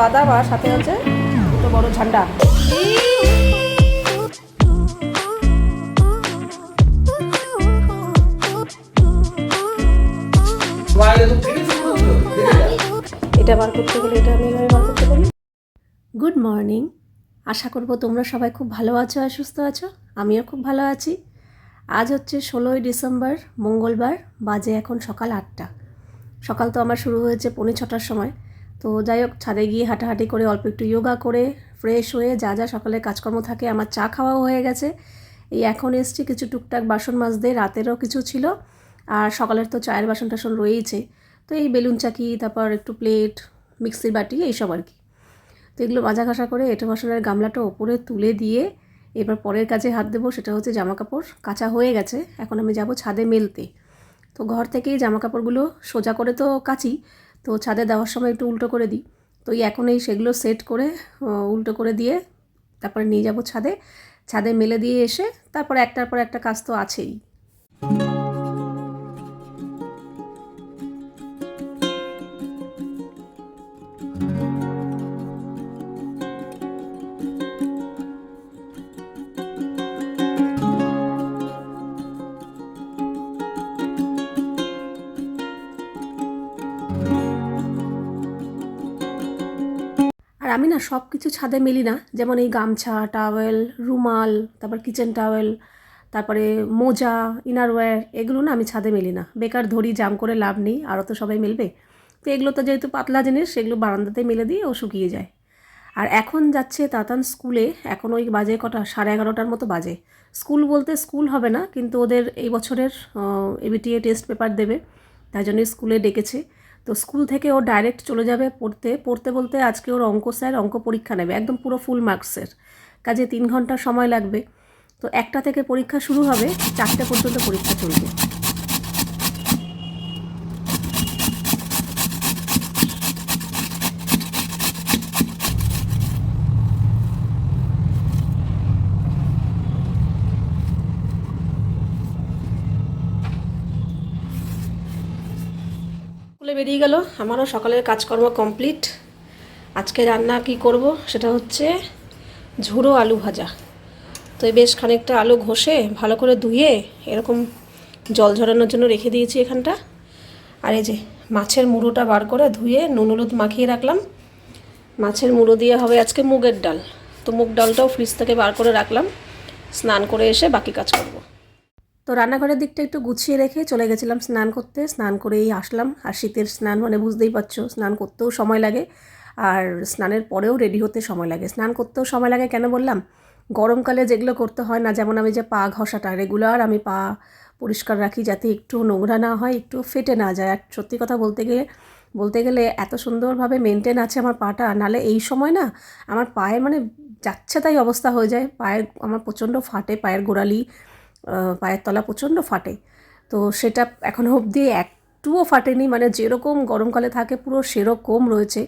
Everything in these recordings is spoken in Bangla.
বাদাম আর সাথে হচ্ছে দুটো বড় ঝান্ডা। এটা গুড মর্নিং। আশা করব তোমরা সবাই খুব ভালো আছো আর সুস্থ আছো। আমিও খুব ভালো আছি। আজ হচ্ছে ষোলোই ডিসেম্বর, মঙ্গলবার, বাজে এখন সকাল আটটা। সকাল তো আমার শুরু হয়েছে পৌনে ছটার সময়। তো যাই হোক ছাদে গিয়ে হাঁটাহাঁটি করে অল্প একটু যোগা করে ফ্রেশ হয়ে যা যা সকালে কাজকর্ম থাকে, আমার চা খাওয়াও হয়ে গেছে। এই এখন এসছি কিছু টুকটাক বাসন মাজতে, রাতেরও কিছু ছিল আর সকালের তো চায়ের বাসন টাসন রয়েইছে। তো এই বেলুন চাকি, তারপর একটু প্লেট মিক্সির বাটি, এইসব আর কি। তো এগুলো মাজা ঘষা করে এঁটো বাসনের গামলাটা ওপরে তুলে দিয়ে এবার পরের কাজে হাত দেবো, সেটা হচ্ছে জামা কাপড় কাঁচা হয়ে গেছে, এখন আমি যাব ছাদে মেলতে। তো ঘর থেকেই জামা কাপড়গুলো সোজা করে তো কাচি তো ছাদে দেওয়ার সময় একটু উল্টো করে দিই। তো এখন এই সেগুলো সেট করে উল্টো করে দিয়ে তারপরে নিয়ে যাব ছাদে। ছাদে মেলে দিয়ে এসে তারপরে একটার পর একটা কাজ তো আছেই। আমি না সব কিছু ছাদে মেলি না। যেমন এই গামছা টাওয়েল রুমাল, তারপর কিচেন টাওয়েল তারপরে মোজা ইনারওয়্যার এগুলো না আমি ছাদে মেলি না। বেকার ধরি, জাম করে লাভ নেই, আরও তো সবাই মেলবে। তো এগুলো তো যেহেতু পাতলা জিনিস, সেগুলো বারান্দাতে মেলে দিয়ে ও শুকিয়ে যায়। আর এখন যাচ্ছে তাতান স্কুলে, এখন ওই বাজে কটা, সাড়ে এগারোটার মতো বাজে। স্কুল বলতে স্কুল হবে না, কিন্তু ওদের এই বছরের এবিটিএ টেস্ট পেপার দেবে। তাই জন্যই স্কুলে ডেকেছে। তো স্কুল থেকে ও ডাইরেক্ট চলে যাবে পড়তে। পড়তে বলতে আজকে ওর অঙ্ক স্যার অঙ্ক পরীক্ষা নেবে, একদম পুরো ফুল মার্কসের কাজে তিন ঘণ্টা সময় লাগবে। তো একটা থেকে পরীক্ষা শুরু হবে, চারটে পর্যন্ত পরীক্ষা চলবে। স্কুলে বেরিয়ে গেল। আমারও সকালের কাজকর্ম কমপ্লিট আজকে রান্না কি করব সেটা হচ্ছে ঝুড়ো আলু ভাজা। তো বেশ খানিকটা আলু ঘষে ভালো করে ধুয়ে এরকম জল ঝরানোর জন্য রেখে দিয়েছি এখানটা। আর এই যে মাছের মুড়োটা বার করে ধুয়ে নুন হলুদ মাখিয়ে রাখলাম। মাছের মুড়ো দিয়ে হবে আজকে মুগের ডাল। তো মুগ ডালটাও ফ্রিজ থেকে বার করে রাখলাম। স্নান করে এসে বাকি কাজ করব। তো রান্নাঘরের দিকটা একটু গুছিয়ে রেখে চলে গেছিলাম স্নান করতে। স্নান করেই আসলাম। আর শীতের স্নান মানে বুঝতেই পারছ, স্নান করতেও সময় লাগে। আর স্নানের পরেও রেডি হতে সময় লাগে। স্নান করতেও সময় লাগে কেন বললাম? গরমকালে যেগুলো করতে হয় না, যেমন আমি যে পা ঘষাটা রেগুলার আমি পা পরিষ্কার রাখি যাতে একটু নোংরা না হয়, একটু ফেটে না যায়। আর সত্যি কথা বলতে গেলে বলতে গেলে এত সুন্দরভাবে মেনটেন আছে আমার পাটা, নালে এই সময় না আমার পায়ে মানে যাচ্ছে তাই অবস্থা হয়ে যায়। পায়ের আমার প্রচণ্ড ফাটে, পায়ের গোড়ালি। পায়ের তলা প্রচণ্ড ফাটে। তো সেটা এখনও অবধি একটুও ফাটেনি মানে যেরকম গরমকালে থাকে পুরো সেরকম রয়েছে।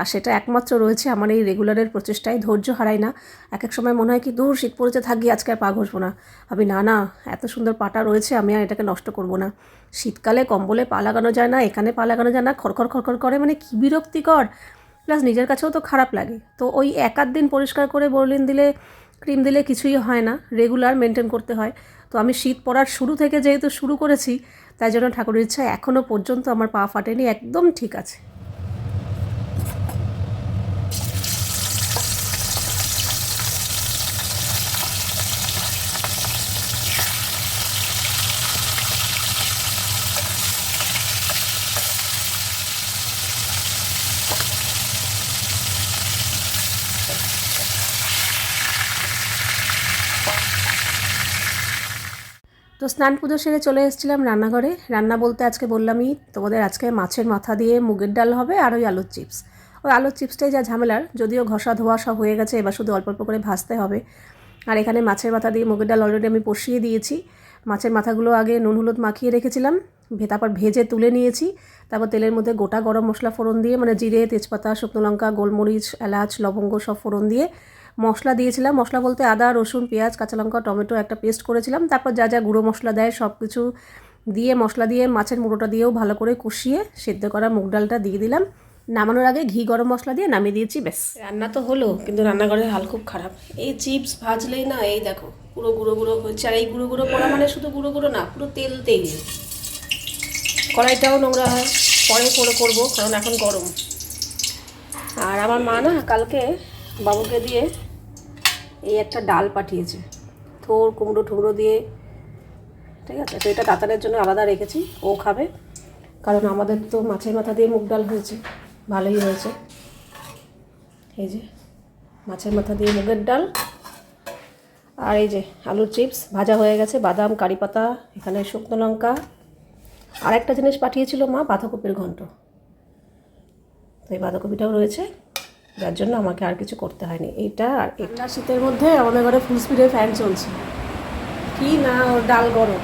আর সেটা একমাত্র রয়েছে আমার এই রেগুলারের প্রচেষ্টায়, ধৈর্য হারাই না। এক এক সময় মনে হয় কি দূর শীত পড়েছে, থাকি আজকে আর পা ঘষবো না। ভাবি, না না, এত সুন্দর পাটা রয়েছে, আমি আর এটাকে নষ্ট করব না। শীতকালে কম্বলে পা লাগানো যায় না, এখানে পা লাগানো যায় না, খড়খড় খড়খড় করে মানে কী বিরক্তিকর। প্লাস নিজের কাছেও তো খারাপ লাগে। তো ওই এক দিন পরিষ্কার করে বর্লিন দিলে ক্রিম দিলে কিছুই হয় না রেগুলার মেনটেন করতে হয়। তো আমি শীত পড়ার শুরু থেকে যেহেতু শুরু করেছি, তাই জন্য ঠাকুরের ইচ্ছা এখনও পর্যন্ত আমার পা ফাটেনি, একদম ঠিক আছে। তো স্নান পুজো সেরে চলে এসেছিলাম রান্নাঘরে। রান্না বলতে আজকে বললামই তোমাদের আজকে মাছের মাথা দিয়ে মুগের ডাল হবে আর ওই আলুর চিপস। ওই আলুর চিপসটাই যা ঝামেলার, যদিও ঘষা ধোয়া সব হয়ে গেছে, এবার শুধু অল্প অল্প করে ভাজতে হবে। আর এখানে মাছের মাথা দিয়ে মুগের ডাল অলরেডি আমি বসিয়ে দিয়েছি। মাছের মাথাগুলো আগে নুন হলুদ মাখিয়ে রেখেছিলাম তারপর ভেজে তুলে নিয়েছি। তারপর তেলের মধ্যে গোটা গরম মশলা ফোড়ন দিয়ে মানে জিরে, তেজপাতা, শুকনো লঙ্কা, গোলমরিচ, এলাচ, লবঙ্গ সব ফোড়ন দিয়ে মশলা দিয়েছিলাম। মশলা বলতে আদা, রসুন, পেঁয়াজ, কাঁচা লঙ্কা, টমেটো একটা পেস্ট করেছিলাম। তারপর যা যা গুঁড়ো মশলা দেয় সব কিছু দিয়ে মশলা দিয়ে মাছের মুড়োটা দিয়েও ভালো করে কষিয়ে সেদ্ধ করা মুগ ডালটা দিয়ে দিলাম। নামানোর আগে ঘি গরম মশলা দিয়ে নামিয়ে দিয়েছি, ব্যাস। রান্না তো হলো, কিন্তু রান্নাঘরের হাল খুব খারাপ। এই চিপস ভাজলেই না, এই দেখো, পুরো গুঁড়ো গুঁড়ো হচ্ছে। আর এই গুঁড়ো গুঁড়ো পড়া মানে শুধু গুঁড়ো গুঁড়ো না, পুরো তেল তেল। কড়াইটাও নোংরা হয়, পরে করে করব, কারণ এখন গরম। আর আমার মা না, কালকে বাবুকে দিয়ে এই একটা ডাল পাঠিয়েছে। থোর কুমড়ো টুমড়ো দিয়ে, ঠিক আছে? তো এটা তাতারের জন্য আলাদা রেখেছি, ও খাবে। কারণ আমাদের তো মাছের মাথা দিয়ে মুগ ডাল হয়েছে, ভালোই হয়েছে। এই যে, মাছের মাথা দিয়ে মুগের ডাল। আর এই যে, আলুর চিপস, ভাজা হয়ে গেছে, বাদাম, কারি পাতা, এখানে শুকনো লঙ্কা। আর একটা জিনিস পাঠিয়েছিল মা, বাঁধাকপির ঘন্ট। তো এই বাঁধাকপিটাও রয়েছে। যার জন্য আমাকে আর কিছু করতে হয়নি। এইটা আর এটা শীতের মধ্যে আমাদের ঘরে ফুল স্পিডে ফ্যান চলছে। কি না ডাল গরম।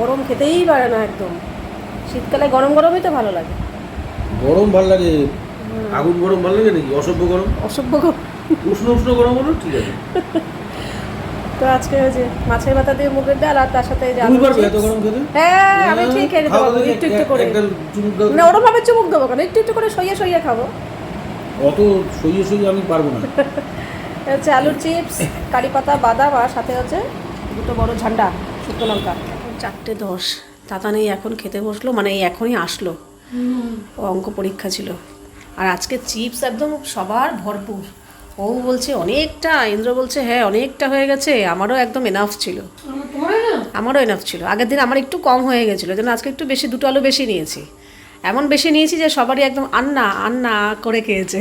গরম খেতেই পারে না একদম। শীতকালে গরম গরমই তো ভালো লাগে। গরম ভালো লাগে? আগুন গরম ভালো লাগে নাকি? অসভ্য গরম? অসভ্য গরম। উষ্ণ উষ্ণ গরম হলো ঠিক আছে। তো আজকে যে মাছের মাথা দিয়ে মুগের ডাল আর তার সাথে হ্যাঁ আমি ঠিক খেয়ে নিতে পারব একটু একটু করে। না ওরম ভাবে চুমুক দেবো কেন? একটু একটু করে সইয়ে সইয়ে খাব। অত সইয়ে সইয়ে আমি পারব না। হচ্ছে আলুর চিপস কারি পাতা বাদাম আর সাথে হচ্ছে দুটো বড় ঝান্ডা শুকনো লঙ্কা। চারটে দশ। তাতা নেই এখন খেতে বসল মানে এই এখনই আসলো। ও অঙ্ক পরীক্ষা ছিল। আর আজকে চিপস একদম সবার ভরপুর। ও বলছে অনেকটা। ইন্দ্র বলছে হ্যাঁ অনেকটা হয়ে গেছে। আমারও একদম এনাফ ছিল। আমারও এনাফ ছিল। আগের দিন আমার একটু কম হয়ে গেছিল। যেন আজকে একটু বেশি দুটো আলু বেশি নিয়েছি। এমন বেশি নিয়েছি যে সবারই একদম আন্না আন্না করে খেয়েছে।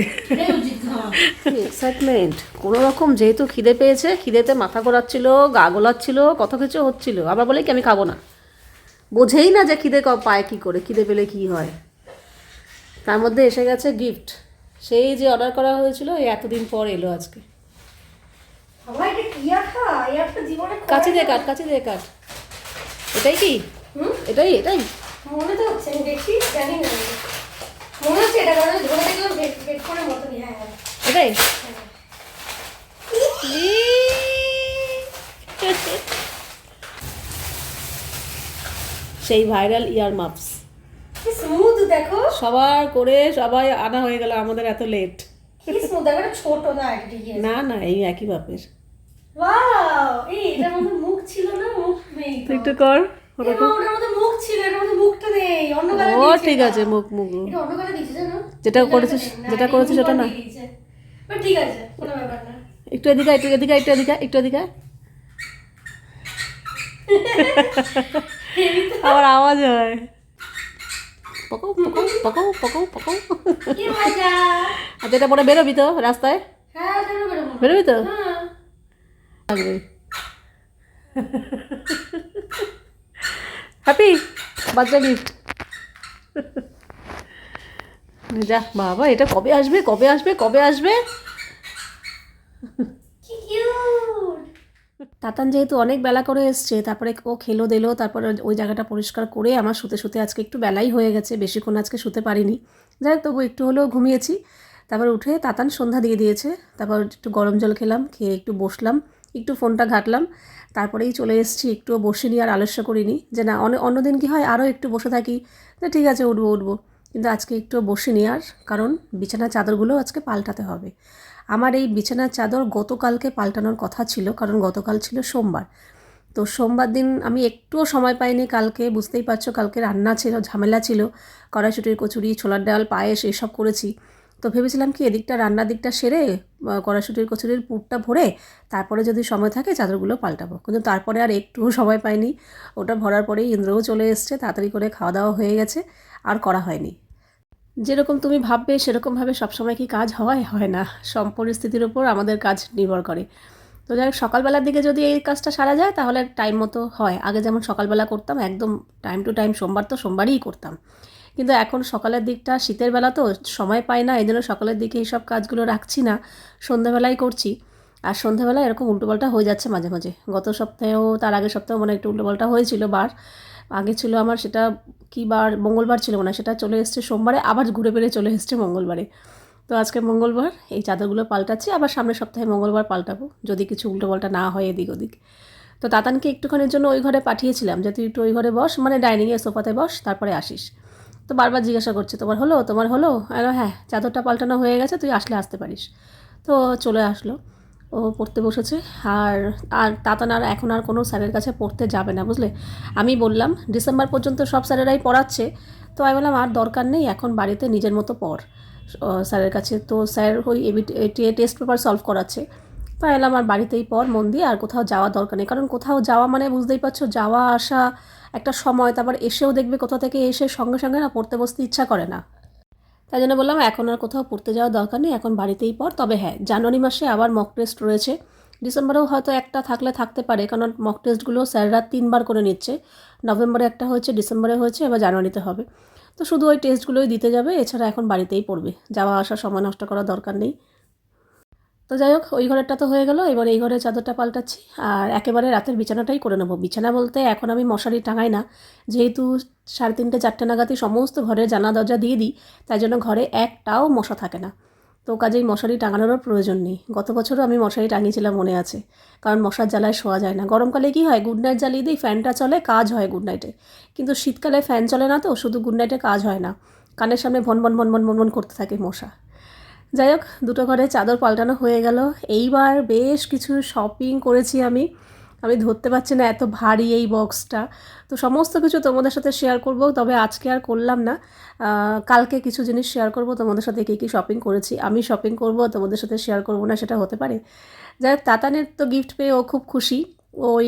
এক্সাইটমেন্ট কোনো রকম যেহেতু খিদে পেয়েছে খিদেতে মাথা ঘোরাচ্ছিল গা গোলাচ্ছিল কত কিছু হচ্ছিল। আবার বলে কি আমি খাব না। বোঝেই না যে খিদে ক- পায় কি করে খিদে পেলে কি হয়। তার মধ্যে এসে গেছে গিফট সেই যে অর্ডার করা হয়েছিল এই এতদিন পর এলো আজকে। কাছে দিয়ে কাট কাছে দিয়ে কাট। এটাই কি? এটাই এটাই? মনে তো হচ্ছে আমি দেখি জানি না। মনে হচ্ছে এটা ধরে দেখলাম মতনই হ্যাঁ হ্যাঁ। এটাই? সেই ভাইরাল ইয়ার মাপস স্মুথ দেখো। সবার করে সবাই আনা হয়ে গেল আমাদের এত লেট ছোট না না না এই একই বাপের ওয়াও এই এটার মধ্যে মুখ ছিল না মুখ নেই একটু কর মা, ওটার মধ্যে মুখ ছিল এটার নেই অন্য কালার ও ঠিক আছে মুখ মুখ এটা অন্য কালার দিয়েছে জানো? যেটা করেছিস যেটা করেছিস সেটা না। বাট ঠিক আছে কোনো ব্যাপার না। একটু এদিকে একটু এদিকে একটু এদিকে একটু এদিকে। আবার আওয়াজ হয়। পকাও পকাও পকাও পকাও পকাও। আর যেটা পরে বেরোবি তো রাস্তায়? হ্যাঁ বেরোবো। তো? হ্যাঁ। থাকবে হ্যাপি বাচ্চা গিফট যা বাবা এটা কবে আসবে কবে আসবে কবে আসবে? তাতান যেহেতু অনেক বেলা করে এসছে তারপরে ও খেলো দিলো তারপরে ওই জায়গাটা পরিষ্কার করে আমার শুতে শুতে আজকে একটু বেলাই হয়ে গেছে বেশিক্ষণ আজকে শুতে পারিনি। যাই হোক তবু একটু হলেও ঘুমিয়েছি। তারপর উঠে তাতান সন্ধ্যা দিয়ে দিয়েছে তারপর একটু গরম জল খেলাম খেয়ে একটু বসলাম একটু ফোনটা ঘাটলাম। তারপরেই চলে এসেছি, একটুও বসিনি আর আলস্য করিনি যে না, অন্য অন্যদিন কি হয় আরও একটু বসে থাকি, যে ঠিক আছে উঠবো উঠবো। কিন্তু আজকে একটু বসিনি আর, কারণ বিছানার চাদরগুলো আজকে পাল্টাতে হবে। আমার এই বিছানার চাদর গতকালকে পাল্টানোর কথা ছিল, কারণ গতকাল ছিল সোমবার। তো সোমবার দিন আমি একটুও সময় পাইনি, কালকে বুঝতেই পারছ, কালকে রান্না ছিল, ঝামেলা ছিল, কড়াইশুটির কচুরি, ছোলার ডাল, পায়েস, এসব করেছি। তো ভেবেছিলাম কি এদিকটা রান্নার দিকটা সেরে আহ, কড়াইশুটির কচুরির পুরটা ভরে তারপরে যদি সময় থাকে চাদরগুলো পাল্টাবো। কিন্তু তারপরে আর একটুও সময় পাইনি। ওটা ভরার পরেই ইন্দ্রও চলে এসছে তাড়াতাড়ি করে খাওয়া দাওয়া হয়ে গেছে আর করা হয়নি। যেরকম তুমি ভাববে সেরকমভাবে সবসময় কি কাজ হয়? হয় না। সব পরিস্থিতির উপর আমাদের কাজ নির্ভর করে। তো যাই হোক সকালবেলার দিকে যদি এই কাজটা সারা যায় তাহলে টাইম মতো হয়। আগে যেমন সকালবেলা করতাম একদম টাইম টু টাইম সোমবার তো সোমবারই করতাম। কিন্তু এখন সকালের দিকটা, শীতের বেলা তো সময় পাই না এই জন্য সকালের দিকে এইসব কাজগুলো রাখছি না সন্ধ্যাবেলায় করছি। আর সন্ধ্যাবেলা এরকম উল্টোপাল্টা হয়ে যাচ্ছে মাঝে মাঝে। গত সপ্তাহেও, তার আগের সপ্তাহেও মানে একটু উল্টোপাল্টা হয়েছিল বার। আগে ছিল আমার সেটা কি বার, মঙ্গলবার ছিল না সেটা চলে এসছে সোমবারে, আবার ঘুরে ফিরে চলে এসছে মঙ্গলবারে। তো আজকে মঙ্গলবার, এই চাদরগুলো পাল্টাচ্ছি, আবার সামনের সপ্তাহে মঙ্গলবার পাল্টাবো, যদি কিছু উল্টোপাল্টা না হয় এদিক ওদিক। তো তাতানকে একটুখানির জন্য ওই ঘরে পাঠিয়েছিলাম, যে তুই একটু ওই ঘরে বস মানে ডাইনিংয়ে সোফাতে বস, তারপরে আসিস। তো বারবার জিজ্ঞাসা করছে, তোমার হলো? তোমার হলো? আর হ্যাঁ চাদরটা পাল্টানো হয়ে গেছে, তুই আসলে আসতে পারিস। তো চলে আসলো। ও পড়তে বসেছে, আর আর তাতান আর এখন আর কোনো স্যারের কাছে পড়তে যাবে না, বুঝলে? আমি বললাম, ডিসেম্বর পর্যন্ত সব স্যারেরাই পড়াচ্ছে। তো আমি বললাম, আর দরকার নেই, এখন বাড়িতে নিজের মতো পড় স্যারের কাছে। তো স্যার ওই টেস্ট পেপার সলভ করাচ্ছে। তাই এলাম আর বাড়িতেই পড়, মন দিয়ে, আর কোথাও যাওয়া দরকার নেই। কারণ কোথাও যাওয়া মানে বুঝতেই পারছ, যাওয়া, আসা একটা সময়, তারপর এসেও দেখবে কোথা থেকে এসে সঙ্গে সঙ্গে না পড়তে বসতে ইচ্ছা করে না। তাই জন্য বললাম, এখন আর কোথাও পড়তে যাওয়ার দরকার নেই, এখন বাড়িতেই পড়। তবে হ্যাঁ জানুয়ারি মাসে আবার মক টেস্ট রয়েছে। ডিসেম্বরেও হয়তো একটা থাকলে থাকতে পারে, কারণ মক টেস্টগুলো স্যাররা তিনবার করে নিচ্ছে। নভেম্বরে একটা হয়েছে, ডিসেম্বরে হয়েছে, এবার জানুয়ারিতে হবে। তো শুধু ওই টেস্টগুলোই দিতে যাবে, এছাড়া এখন বাড়িতেই পড়বে। যাওয়া আসার সময় নষ্ট করার দরকার নেই। তো যাই হোক, ওই ঘরেরটা তো হয়ে গেল। এবার এই ঘরে চাদরটা পাল্টাচ্ছি আর একেবারে রাতের বিছানাটাই করে নেব। বিছানা বলতে এখন আমি মশারি টাঙাই না। যেহেতু সাড়ে তিনটে, চারটে নাগাদই সমস্ত ঘরের জানা দরজা দিয়ে দিই, তাই জন্য ঘরে একটাও মশা থাকে না। তো কাজেই মশারি টাঙানোরও প্রয়োজন নেই। গত বছরও আমি মশারি টাঙিয়েছিলাম মনে আছে। কারণ মশার জ্বালায় শোয়া যায় না। গরমকালে কি হয় গুড নাইট জ্বালিয়ে দিই ফ্যানটা চলে, কাজ হয় গুড নাইটে কিন্তু শীতকালে ফ্যান চলে না তো, শুধু গুড নাইটে কাজ হয় না। কানের সামনে ভন ভন ভন ভন ভন করতে থাকে মশা। যাই হোক, দুটো ঘরে চাদর পাল্টানো হয়ে গেল। এইবার বেশ কিছু শপিং করেছি আমি। আমি ধরতে পারছি না এত ভারী এই বক্সটা তো সমস্ত কিছু তোমাদের সাথে শেয়ার করব, তবে আজকে আর করলাম না। কালকে কিছু জিনিস শেয়ার করব, তোমাদের সাথে কী কী শপিং করেছি। আমি শপিং করব, তোমাদের সাথে শেয়ার করব না, সেটা হতে পারে। যাই হোক, তাতানের তো গিফট পেয়ে ও খুব খুশি। ওই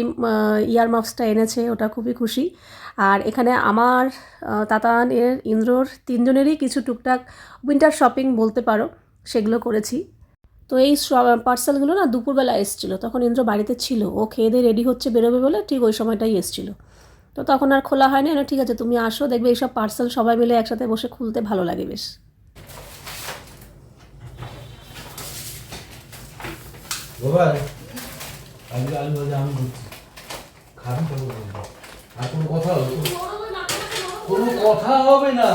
ইয়ার মাফসটা এনেছে, ওটা খুবই খুশি। আর এখানে আমার তাতান এর ইন্দ্রর তিনজনেরই কিছু টুকটাক উইন্টার শপিং বলতে পারো। সেগুলো করেছি। তো এই পার্সেলগুলো না দুপুরবেলা এসেছিল, তখন ইন্দ্র বাড়িতে ছিল। ও খেয়ে দিয়ে রেডি হচ্ছে বেরোবে বলে ঠিক ওই সময়টাই এসেছিল। তো তখন আর খোলা হয়নি না ঠিক আছে, তুমি আসো, দেখবে এইসব পার্সেল সবাই মিলে একসাথে বসে খুলতে ভালো লাগে বেশ। গোপাল, আজকে আলু ভাজা আমি করছি খাবি তো বলব। আর কোনো কথা হবে কোনো কথা হবে না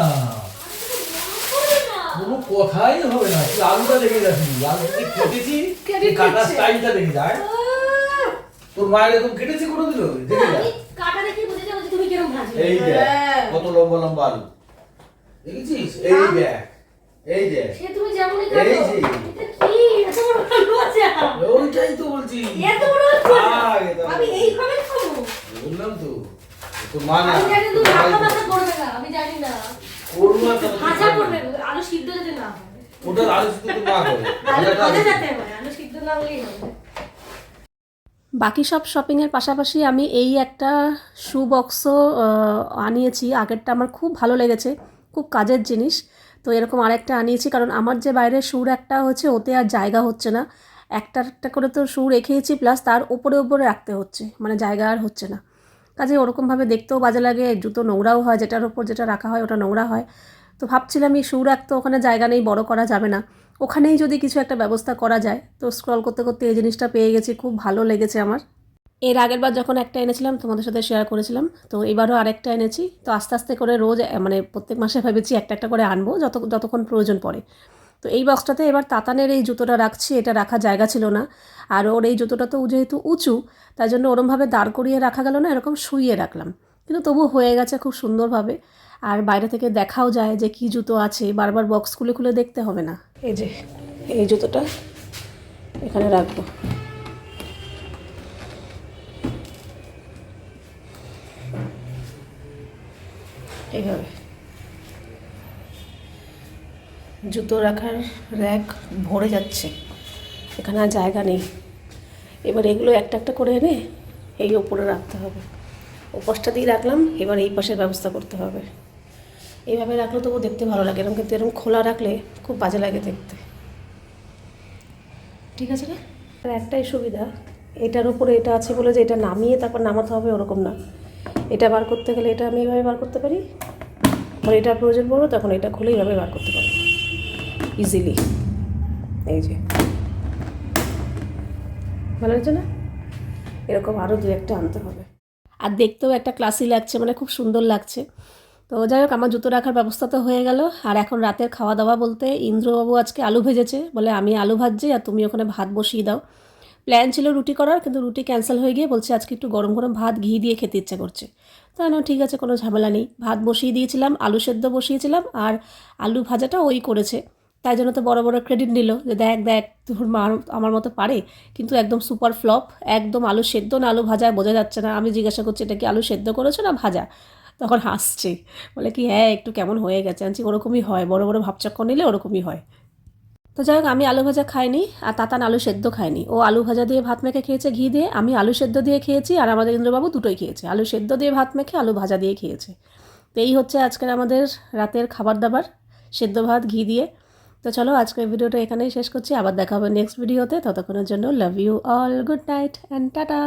কোনো কথাই হবে না। তুই আলুটা দেখে যাচ্ছি আলু কেটেছি স্টাইলটা দেখে যায় তোর মায়ের এরকম কেটেছি করে দিল দেখে যা। কাটা দেখে বুঝে যাব তুমি কিরম ভাজি এই দেখ কত লম্বা লম্বা আলু। দেখেছিস? এই দেখ এই দেখ। সে তুমি যেমনই এই যে। এটা কি? এত বড় আলু আছে ওইটাই তো বলছি। এত বড় আলু আয়, আছে এটা আমি এইভাবে খাব। বললাম তো তোর মা না আমি জানি তোর মাথা মাথা করবে না আমি জানি না। করব না তো ভাজা করবে আলু সিদ্ধ যাতে না হয়। ওটা আলু তোর মা আলু ভাজা যাতে হয় আলু সিদ্ধ না হলেই হবে। বাকি সব শপিংয়ের পাশাপাশি আমি এই একটা শু বক্সও আনিয়েছি। আগেরটা আমার খুব ভালো লেগেছে খুব কাজের জিনিস। তো এরকম আরেকটা আনিয়েছি কারণ আমার যে বাইরে সুর একটা হচ্ছে ওতে আর জায়গা হচ্ছে না। একটা একটা করে তো শু রেখেইছি প্লাস তার উপরে উপরে রাখতে হচ্ছে মানে জায়গা আর হচ্ছে না। কাজে ওরকমভাবে দেখতেও বাজে লাগে জুতো নোংরাও হয় যেটার ওপর যেটা রাখা হয় ওটা নোংরা হয়। তো ভাবছিলাম এই শু তো ওখানে জায়গা নেই, বড় করা যাবে না। ওখানেই যদি কিছু একটা ব্যবস্থা করা যায়, তো স্ক্রল করতে করতে এই জিনিসটা পেয়ে গেছি, খুব ভালো লেগেছে আমার। এর আগের বার যখন একটা এনেছিলাম, তোমাদের সাথে শেয়ার করেছিলাম, তো এবারও আরেকটা এনেছি। তো আস্তে আস্তে করে রোজ মানে প্রত্যেক মাসে ভেবেছি একটা একটা করে আনব, যত, যতক্ষণ প্রয়োজন পড়ে। তো এই বক্সটাতে এবার তাতানের এই জুতোটা রাখছি, এটা রাখার জায়গা ছিল না। আর ওর এই জুতোটা তো যেহেতু উঁচু তাই জন্য ওরমভাবে দাঁড় করিয়ে রাখা গেল না, এরকম শুইয়ে রাখলাম। কিন্তু তবু হয়ে গেছে খুব সুন্দরভাবে। আর বাইরে থেকে দেখাও যায় যে কি জুতো আছে, বারবার বক্স খুলে খুলে দেখতে হবে না। এই যে, এই জুতোটা এখানে রাখব। এইভাবে। জুতো রাখার র্যাক ভরে যাচ্ছে। এখানে আর জায়গা নেই। এবার এগুলো একটা একটা করে এনে এই ওপরে রাখতে হবে। ওপাশটা দিয়ে রাখলাম, এবার এই পাশের ব্যবস্থা করতে হবে। এইভাবে রাখলে তবু দেখতে ভালো লাগে, এরকম কিন্তু এরকম খোলা রাখলে খুব বাজে লাগে দেখতে। ঠিক আছে না? আর একটাই সুবিধা, এটার উপরে এটা আছে বলে যে এটা নামিয়ে তারপর নামাতে হবে ওরকম না। এটা বার করতে গেলে এটা আমি এইভাবে বার করতে পারি। আর এটা প্রয়োজন পড়বে তখন এটা খুলে এইভাবে বার করতে পারব। ইজিলি। এই যে। ভালো লাগছে না? এরকম আরও দু একটা আনতে হবে। আর দেখতেও একটা ক্লাসি লাগছে মানে খুব সুন্দর লাগছে। তো যাই হোক, আমার জুতো রাখার ব্যবস্থা তো হয়ে গেল। আর এখন রাতের খাওয়া দাওয়া বলতে ইন্দ্রবাবু আজকে আলু ভেজেছে, বলে আমি আলু ভাজছি আর তুমি ওখানে ভাত বসিয়ে দাও। প্ল্যান ছিল রুটি করার, কিন্তু রুটি ক্যান্সেল হয়ে গিয়ে বলছে আজকে একটু গরম গরম ভাত ঘি দিয়ে খেতে ইচ্ছা করছে। তো আমি ঠিক আছে, কোনো ঝামেলা নেই। ভাত বসিয়ে দিয়েছিলাম, আলু সেদ্ধ বসিয়েছিলাম, আর আলু ভাজাটা ওই করেছে। তাই জন্য তো বড় বড় ক্রেডিট নিল যে দেখ দেখ, তোর মা আমার মতো পারে। কিন্তু একদম সুপার ফ্লপ একদম আলু সেদ্ধ না আলু ভাজা বোঝা যাচ্ছে না। আমি জিজ্ঞাসা করছি, এটা কি আলু সেদ্ধ করেছ না ভাজা? তখন হাসছে। বলে কি হ্যাঁ একটু কেমন হয়ে গেছে। আনছি ওরকমই হয়। বড় বড় ভাবচক্কর নিলে ওরকমই হয়। তো যাই হোক, আমি আলু ভাজা খাইনি আর তাতান আলু সেদ্ধ খায়নি। ও আলু ভাজা দিয়ে ভাত মেখে খেয়েছে ঘি দিয়ে, আমি আলু সেদ্ধ দিয়ে খেয়েছি আর আমাদের ইন্দ্রবাবু দুটোই খেয়েছে। আলু সেদ্ধ দিয়ে ভাত মেখে আলু ভাজা দিয়ে খেয়েছে। তো এই হচ্ছে আজকের আমাদের রাতের খাবার দাবার, সেদ্ধ ভাত, ঘি দিয়ে। তো চলো আজকের ভিডিওটা এখানেই শেষ করছি। আবার দেখা হবে নেক্সট ভিডিওতে ততক্ষণের জন্য love you all good night and tata